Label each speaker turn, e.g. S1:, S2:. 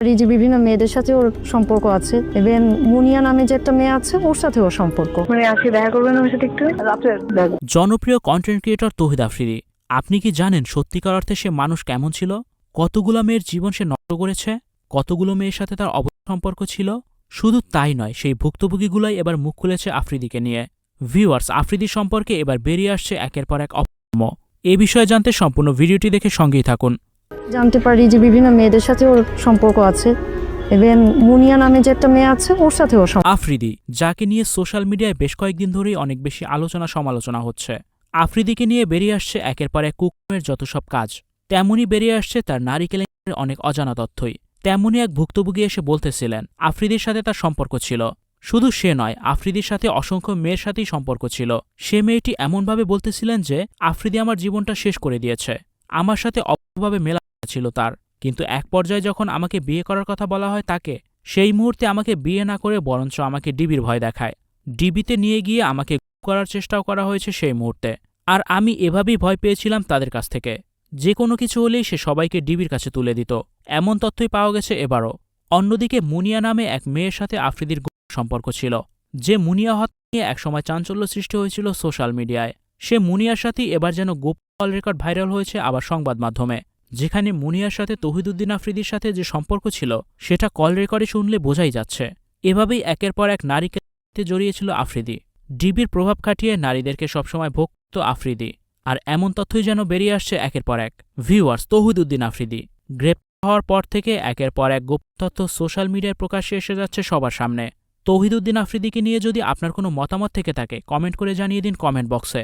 S1: এই যে বিভিন্ন মেয়েদের সাথে ওর সম্পর্ক আছে ইভেন মুনিয়া নামে যে একটা মেয়ে আছে ওর সাথে ওর সম্পর্ক।
S2: মানে আজকে দেখা করবেন আমার সাথে একটু?
S3: জনপ্রিয় কন্টেন্ট ক্রিয়েটর তহিদ আফ্রিদি আপনি কি জানেন সত্যিকার অর্থে সে মানুষ কেমন ছিল? কতগুলো মেয়ের জীবন সে নষ্ট করেছে? কতগুলো মেয়ের সাথে তার অবৈধ সম্পর্ক ছিল? শুধু তাই নয় সেই ভুক্তভোগীগুলাই এবার মুখ খুলেছে আফ্রিদিকে নিয়ে। ভিউয়ার্স আফ্রিদি সম্পর্কে এবার বেরিয়ে আসছে একের পর এক অপকর্ম এ বিষয়ে জানতে সম্পূর্ণ ভিডিওটি দেখে সঙ্গেই থাকুন।
S1: জানতে পারি যে বিভিন্ন মেয়েদের সাথে ওর সম্পর্ক আছে। ইভেন মুনিয়া নামে যে একটা মেয়ে আছে, ওর সাথে ওর
S3: আফ্রিদি, যাকে নিয়ে সোশ্যাল মিডিয়ায় বেশ কয়েকদিন ধরেই অনেক বেশি আলোচনা সমালোচনা হচ্ছে। আফ্রিদিকে নিয়ে বেরিয়ে আসছে একের পর এক কুকুমের যত সব কাজ। তেমনই বেরিয়ে আসছে তার নারী কেলেঙ্কারির অনেক অজানা তথ্যই। তেমনই এক ভুক্তভোগী এসে বলতেছিলেন, আফ্রিদির সাথে তার সম্পর্ক ছিল। শুধু সে নয়, আফ্রিদির সাথে অসংখ্য মেয়ের সাথেই সম্পর্ক ছিল। সে মেয়েটি এমনভাবে বলতেছিলেন যে, আফ্রিদি আমার জীবনটা শেষ করে দিয়েছে। আমার সাথে অভাবে মেলা ছিল তার। কিন্তু এক পর্যায়ে যখন আমাকে বিয়ে করার কথা বলা হয় তাকে, সেই মুহূর্তে আমাকে বিয়ে না করে বরঞ্চ আমাকে ডিবির ভয় দেখায়। ডিবিতে নিয়ে গিয়ে আমাকে করার চেষ্টাও করা হয়েছে সেই মুহূর্তে। আর আমি এভাবেই ভয় পেয়েছিলাম তাদের কাছ থেকে। যে কোনো কিছু হলেই সে সবাইকে ডিবির কাছে তুলে দিত। এমন তথ্যই পাওয়া গেছে এবারও। অন্যদিকে মুনিয়া নামে এক মেয়ের সাথে আফ্রিদির সম্পর্ক ছিল, যে মুনিয়া হত্যা নিয়ে একসময় চাঞ্চল্য সৃষ্টি হয়েছিল সোশ্যাল মিডিয়ায়। সে মুনিয়ার সাথেই এবার যেন গোপন কল রেকর্ড ভাইরাল হয়েছে আবার সংবাদ মাধ্যমে। যেখানে মুনিয়ার সাথে তহিদুদ্দিন আফ্রিদির সাথে যে সম্পর্ক ছিল, সেটা কল রেকর্ডে শুনলে বোঝাই যাচ্ছে। এভাবেই একের পর এক নারীকে জড়িয়েছিল আফ্রিদি। ডিবির প্রভাব খাটিয়ে নারীদেরকে সবসময় ভোগ আফ্রিদি, আর এমন তথ্যই যেন বেরিয়ে আসছে একের পর এক। ভিউয়ার্স, তহিদুদ্দিন আফ্রিদি, গ্রেপ্তার হওয়ার পর থেকে একের পর এক গোপন তথ্য সোশ্যাল মিডিয়ায় প্রকাশ্যে এসে যাচ্ছে সবার সামনে। তৌহিদুদ্দিন আফ্রিদিকে নিয়ে যদি আপনার কোনো মতামত থেকে থাকে, কমেন্ট করে জানিয়ে দিন কমেন্ট বক্সে।